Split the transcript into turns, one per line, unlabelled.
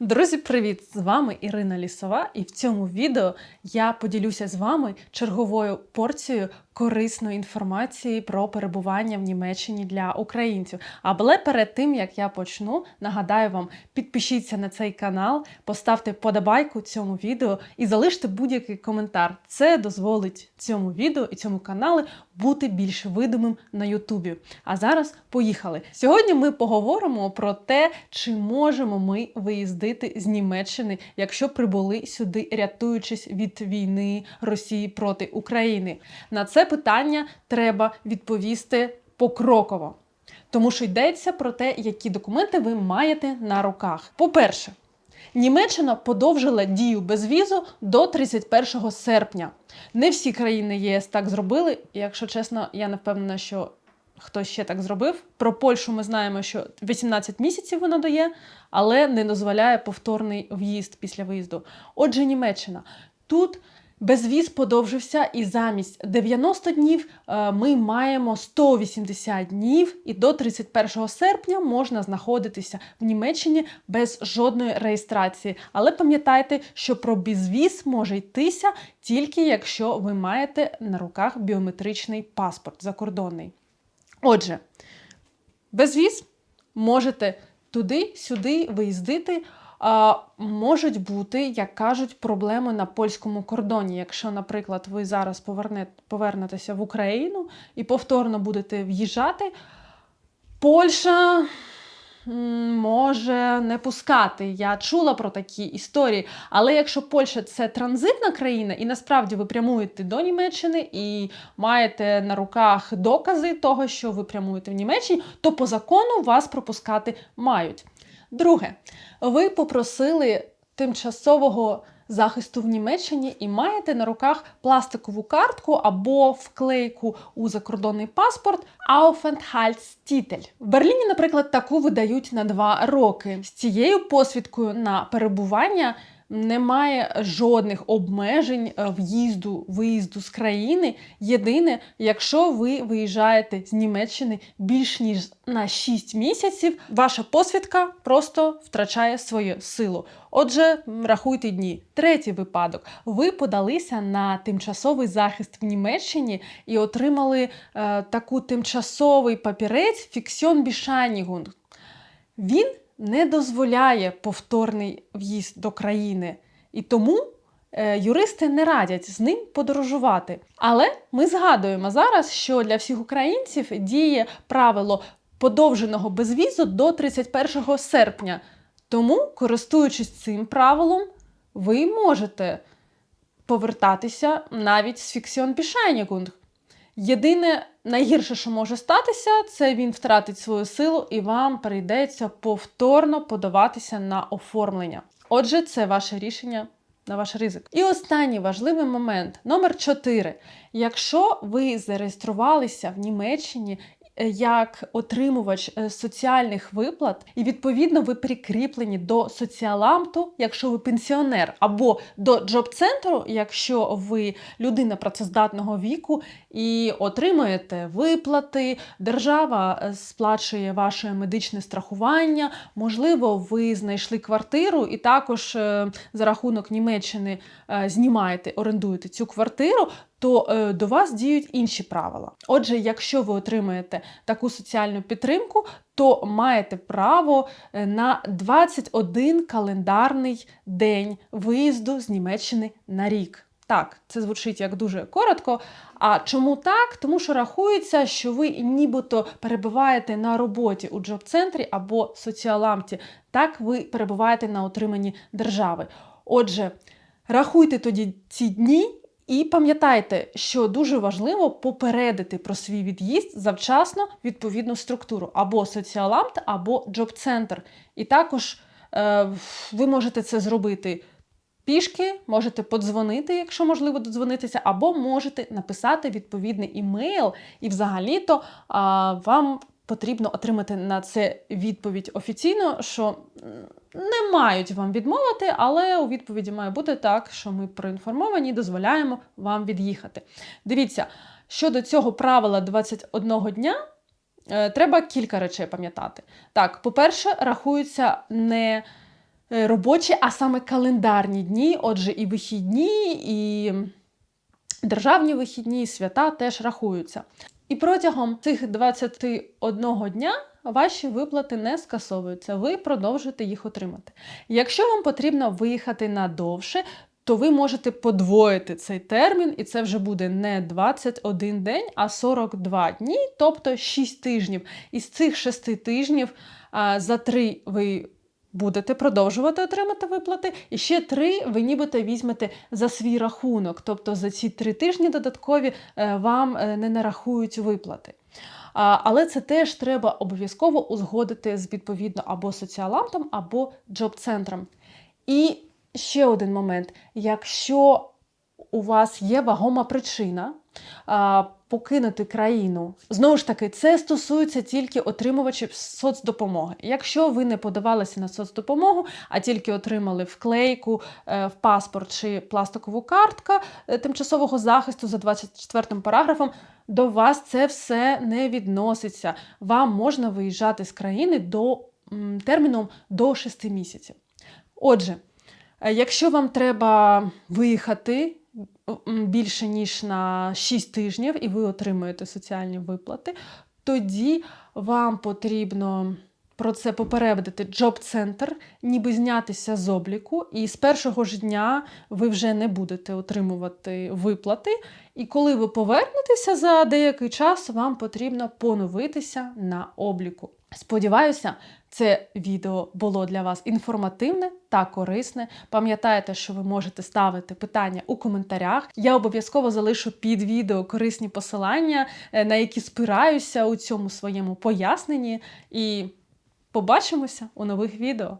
Друзі, привіт! З вами Ірина Лісова, і в цьому відео я поділюся з вами черговою порцією корисної інформації про перебування в Німеччині для українців. Але перед тим як я почну, нагадаю вам, підпишіться на цей канал, поставте подобайку цьому відео і залиште будь-який коментар. Це дозволить цьому відео і цьому каналу бути більш видимим на Ютубі. А зараз поїхали. Сьогодні ми поговоримо про те, чи можемо ми виїздити з Німеччини, якщо прибули сюди, рятуючись від війни Росії проти України. На це питання треба відповісти покроково. Тому що йдеться про те, які документи ви маєте на руках. По-перше, Німеччина подовжила дію безвізу до 31 серпня. Не всі країни ЄС так зробили. Якщо чесно, я не впевнена, що хтось ще так зробив. Про Польщу ми знаємо, що 18 місяців вона дає, але не дозволяє повторний в'їзд після виїзду. Отже, Німеччина тут. Безвіз подовжився, і замість 90 днів е, ми маємо 180 днів, і до 31 серпня можна знаходитися в Німеччині без жодної реєстрації. Але пам'ятайте, що про безвіз може йтися тільки якщо ви маєте на руках біометричний паспорт закордонний. Отже, безвіз можете туди-сюди виїздити. Можуть бути, як кажуть, проблеми на польському кордоні. Якщо, наприклад, ви зараз повернетеся в Україну і повторно будете в'їжджати, Польща може не пускати. Я чула про такі історії. Але якщо Польща це транзитна країна, і насправді ви прямуєте до Німеччини і маєте на руках докази того, що ви прямуєте в Німеччині, то по закону вас пропускати мають. Друге, ви попросили тимчасового захисту в Німеччині і маєте на руках пластикову картку або вклейку у закордонний паспорт Aufenthaltstitel. В Берліні, наприклад, таку видають на два роки. З цією посвідкою на перебування немає жодних обмежень е, в'їзду, виїзду з країни. Єдине, якщо ви виїжджаєте з Німеччини більш ніж на 6 місяців, ваша посвідка просто втрачає свою силу. Отже, рахуйте дні. Третій випадок. Ви подалися на тимчасовий захист в Німеччині і отримали е, таку тимчасовий папірець Фіксьон Бішанігунг. Він не дозволяє повторний в'їзд до країни. І тому е, юристи не радять з ним подорожувати. Але ми згадуємо зараз, що для всіх українців діє правило подовженого безвізу до 31 серпня. Тому, користуючись цим правилом, ви можете повертатися навіть з фіксіон Bescheinigung. Єдине найгірше, що може статися, це він втратить свою силу і вам прийдеться повторно подаватися на оформлення. Отже, це ваше рішення на ваш ризик. І останній важливий момент номер 4. Якщо ви зареєструвалися в Німеччині як отримувач е, соціальних виплат, і відповідно ви прикріплені до соціаламту, якщо ви пенсіонер, або до джоб-центру, якщо ви людина працездатного віку і отримуєте виплати, держава е, сплачує ваше медичне страхування, можливо, ви знайшли квартиру і також е, за рахунок Німеччини знімаєте, орендуєте цю квартиру то е, до вас діють інші правила. Отже, якщо ви отримаєте таку соціальну підтримку, то маєте право е, на 21 календарний день виїзду з Німеччини на рік. Так, це звучить як дуже коротко. А чому так? Тому що рахується, що ви нібито перебуваєте на роботі у джоб-центрі або соціаламті. Так ви перебуваєте на отриманні держави. Отже, рахуйте тоді ці дні і пам'ятайте, що дуже важливо попередити про свій від'їзд завчасно відповідну структуру або соціаламт, або джоб-центр. І також е, ви можете це зробити пішки, можете подзвонити, якщо можливо додзвонитися, або можете написати відповідний імейл, і взагалі-то е, вам потрібно отримати на це відповідь офіційно, що не мають вам відмовити, але у відповіді має бути так, що ми проінформовані і дозволяємо вам від'їхати. Дивіться, щодо цього правила 21 дня. Е, треба кілька речей пам'ятати. Так, по-перше, рахуються не е, робочі, а саме календарні дні, отже, і вихідні, і державні вихідні, і свята теж рахуються. І протягом цих 21 дня ваші виплати не скасовуються, ви продовжуєте їх отримати. Якщо вам потрібно виїхати надовше, то ви можете подвоїти цей термін, і це вже буде не 21 день, а 42 дні, тобто 6 тижнів. Із цих 6 тижнів за 3 ви будете продовжувати отримати виплати, і ще 3 ви нібито візьмете за свій рахунок, тобто за ці 3 тижні додаткові е, вам е, не нарахують виплати. Але це теж треба обов'язково узгодити з відповідно або соціалантом, або джоб-центром. І ще один момент: якщо у вас є вагома причина покинути країну, знову ж таки, це стосується тільки отримувачів соцдопомоги. Якщо ви не подавалися на соцдопомогу, а тільки отримали вклейку е, в паспорт чи пластикову картку е, тимчасового захисту за 24 параграфом, до вас це все не відноситься. Вам можна виїжджати з країни до терміном до 6 місяців. Отже, е, якщо вам треба виїхати більше ніж на 6 тижнів, і ви отримуєте соціальні виплати, тоді вам потрібно про це попередити джоб-центр, ніби знятися з обліку, і з першого ж дня ви вже не будете отримувати виплати. І коли ви повернетеся за деякий час, вам потрібно поновитися на обліку. Сподіваюся, це відео було для вас інформативне та корисне. Пам'ятайте, що ви можете ставити питання у коментарях. Я обов'язково залишу під відео корисні посилання, е, на які спираюся у цьому своєму поясненні. І побачимося у нових відео.